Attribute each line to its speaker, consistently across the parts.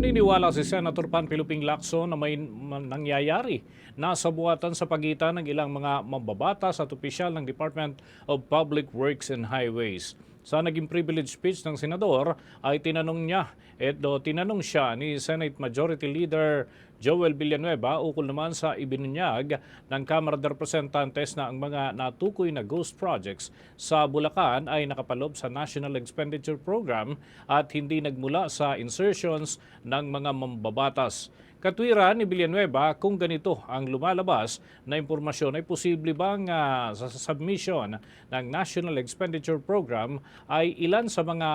Speaker 1: Niniwala si Senator Pan Piluping Lacson na may nangyayari na sabuatan sa pagitan ng ilang mga mambabatas at opisyal ng Department of Public Works and Highways. Sa naging privilege speech ng senador ay tinanong niya, eto tinanong siya ni Senate Majority Leader Joel Villanueva ukol naman sa ibinunyag ng Kamara de Representantes na ang mga natukoy na ghost projects sa Bulacan ay nakapalob sa National Expenditure Program at hindi nagmula sa insertions ng mga mambabatas. Katwiran ni Villanueva kung ganito ang lumalabas na impormasyon ay posible bang ah, sa submission ng National Expenditure Program ay ilan sa mga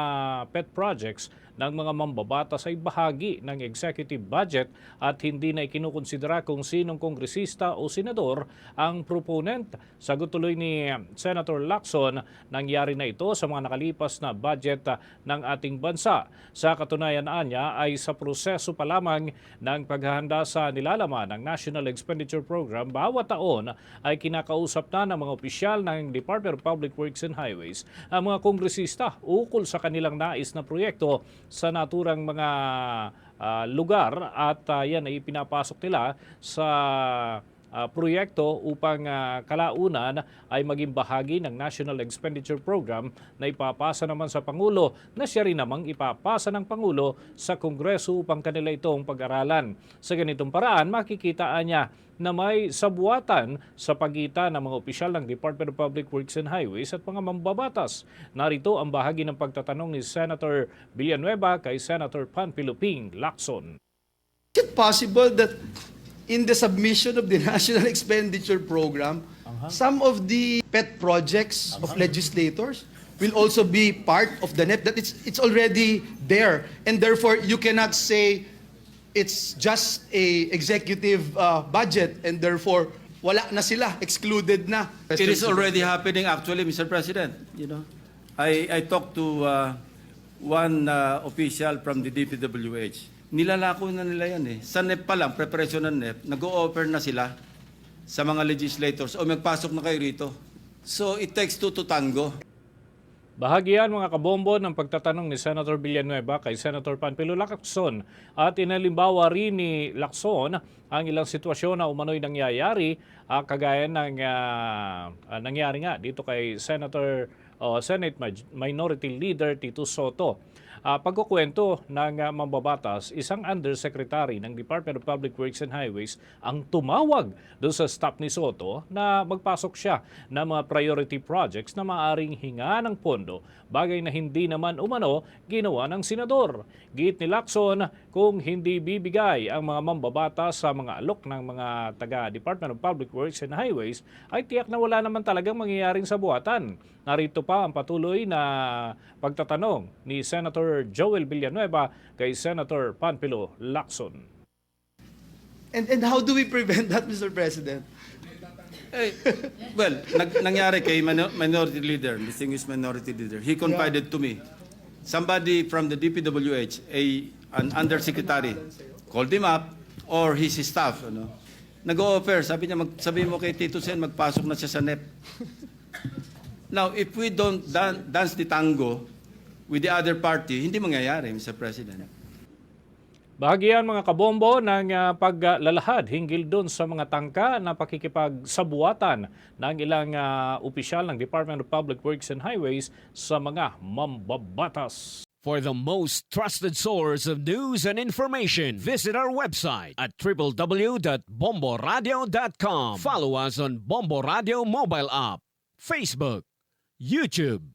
Speaker 1: pet projects ng mga mambabatas ay bahagi ng executive budget at hindi na ikinukonsidera kung sinong kongresista o senador ang proponent. Sagot tuloy ni Senator Lacson, nangyari na ito sa mga nakalipas na budget ah, ng ating bansa. Sa katunayan niya ay sa proseso pa lamang ng paghahanda sa nilalaman ng National Expenditure Program, bawat taon ay kinakausap na ng mga opisyal ng Department of Public Works and Highways ang mga kongresista ukol sa kanilang nais na proyekto sa naturang mga ah, lugar at ah, yan ay pinapasok nila sa ah, proyekto upang ah, kalaunan ay maging bahagi ng National Expenditure Program na ipapasa naman sa Pangulo na siya rin namang ipapasa ng Pangulo sa Kongreso upang kanila itong pag-aralan. Sa ganitong paraan, makikitaan niya na may sabuatan sa pagitan ng mga opisyal ng Department of Public Works and Highways at mga mambabatas. Narito ang bahagi ng pagtatanong ni Senator Villanueva kay Senator Panpiluping Lacson.
Speaker 2: Is it possible that in the submission of the National Expenditure Program, some of the pet projects of legislators will also be part of the NEP, that it's, it's already there, and therefore you cannot say it's just a executive uh, budget, and therefore wala na sila, excluded na.
Speaker 3: It is already happening actually, Mr. President. You know, I, I talked to uh, one uh, official from the DPWH. Nilalako na nila yan eh. Sa NEP pa lang, preparation ng NEP, nag-o-offer na sila sa mga legislators o magpasok na kayo rito. So it takes two to tango.
Speaker 1: Bahagian mga kabombo ng pagtatanong ni Senator Villanueva kay Senator Panpilo Lacson at inalimbawa rin ni Lacson ang ilang sitwasyon na umano'y nangyayari ah, kagaya ng ah, nangyari nga dito kay Senator o Senate Minority Leader Tito Soto. Ah, pagkukwento ng ah, mambabatas, isang undersecretary ng Department of Public Works and Highways ang tumawag doon sa staff ni Soto na magpasok siya ng mga priority projects na maaring hinga ng pondo, bagay na hindi naman umano ginawa ng senador. Giit ni Lacson, kung hindi bibigay ang mga mambabatas sa mga alok ng mga taga Department of Public Works and Highways, ay tiyak na wala naman talagang mangyayaring sa buhatan. Narito pa ang patuloy na pagtatanong ni Senator Joel Villanueva kay Senator Panpilo Lacson.
Speaker 2: And, and how do we prevent that, Mr. President?
Speaker 3: Eh, well, nag, nangyari kay minor- minority leader, distinguished minority leader. He confided to me. Somebody from the DPWH, a an undersecretary, called him up or his staff, ano. Nag-o-offer, sabi niya, mag, sabi mo kay Tito Sen, magpasok na siya sa NEP. Now, if we don't dan- dance the tango with the other party, hindi mangyayari, Mr. President.
Speaker 1: Bahagian mga kabombo ng ah, paglalahad hinggil doon sa mga tangka na pakikipagsabuatan ng ilang ah, opisyal ng Department of Public Works and Highways sa mga mambabatas.
Speaker 4: For the most trusted source of news and information, visit our website at www.bomboradio.com. Follow us on Bombo Radio mobile app, Facebook, YouTube,